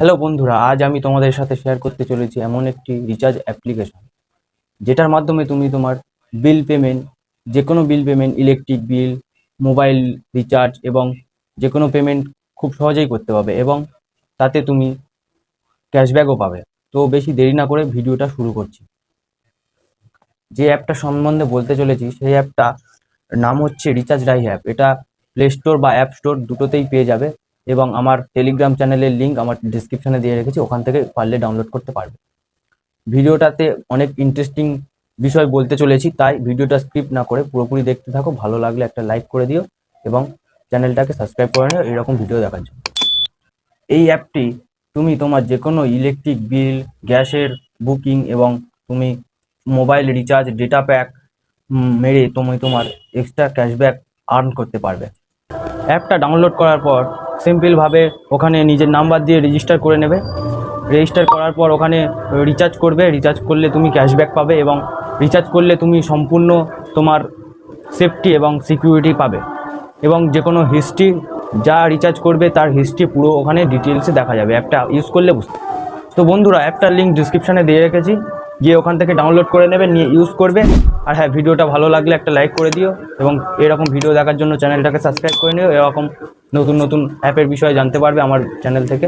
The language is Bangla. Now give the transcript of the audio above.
হ্যালো বন্ধুরা, আজ আমি তোমাদের সাথে শেয়ার করতে চলেছি এমন একটি রিচার্জ অ্যাপ্লিকেশন যেটার মাধ্যমে তুমি তোমার বিল পেমেন্ট যে কোনো bill payment electric bill mobile recharge এবং যে কোনো পেমেন্ট খুব সহজেই করতে পারবে এবং তাতে তুমি ক্যাশব্যাকও পাবে। তো বেশি দেরি না করে ভিডিওটা শুরু করছি। যে অ্যাপটা সম্বন্ধে বলতে চলেছি, সেই অ্যাপটা নাম হচ্ছে রিচার্জ ডাই অ্যাপ এটা প্লে স্টোর বা অ্যাপ স্টোর দুটোতেই পেয়ে যাবে। এবং আমার টেলিগ্রাম চ্যানেলের লিঙ্ক আমার ডিসক্রিপশনে দিয়ে রেখেছি, ওখান থেকে পারলে ডাউনলোড করতে পারবে। ভিডিওটাতে অনেক ইন্টারেস্টিং বিষয় বলতে চলেছি, তাই ভিডিওটা স্কিপ না করে পুরোপুরি দেখতে থাকো, ভালো লাগলে একটা লাইক করে দিও এবং চ্যানেলটাকে সাবস্ক্রাইব করে নিও, এরকম ভিডিও দেখার জন্য। এই অ্যাপটি তুমি তোমার যে কোনো ইলেকট্রিক বিল গ্যাসের বুকিং এবং তুমি মোবাইল রিচার্জ ডেটা প্যাক মেরে তুমি তোমার এক্সট্রা ক্যাশব্যাক আর্ন করতে পারবে। অ্যাপটা ডাউনলোড করার পর সিম্পলভাবে ওখানে নিজের নাম্বার দিয়ে রেজিস্টার করে নেবে। রেজিস্টার করার পর ওখানে রিচার্জ করবে। রিচার্জ করলে তুমি ক্যাশব্যাক পাবে এবং রিচার্জ করলে তুমি সম্পূর্ণ তোমার সেফটি এবং সিকিউরিটি পাবে। এবং যে কোনো হিস্ট্রি যা রিচার্জ করবে তার হিস্ট্রি পুরো ওখানে ডিটেলসে দেখা যাবে। অ্যাপটা ইউজ করলে বুঝতে তো বন্ধুরা অ্যাপটার লিঙ্ক ডিসক্রিপশানে দিয়ে রেখেছি। গিয়ে ওখান থেকে ডাউনলোড করে নেবে, নিয়ে ইউজ করবে। আর হ্যাঁ ভিডিওটা ভালো লাগলে একটা লাইক করে দিও এবং এরকম ভিডিও দেখার জন্য চ্যানেলটাকে সাবস্ক্রাইব করে নিও। এরকম নতুন নতুন অ্যাপের বিষয়ে জানতে পারবে আমার চ্যানেল থেকে।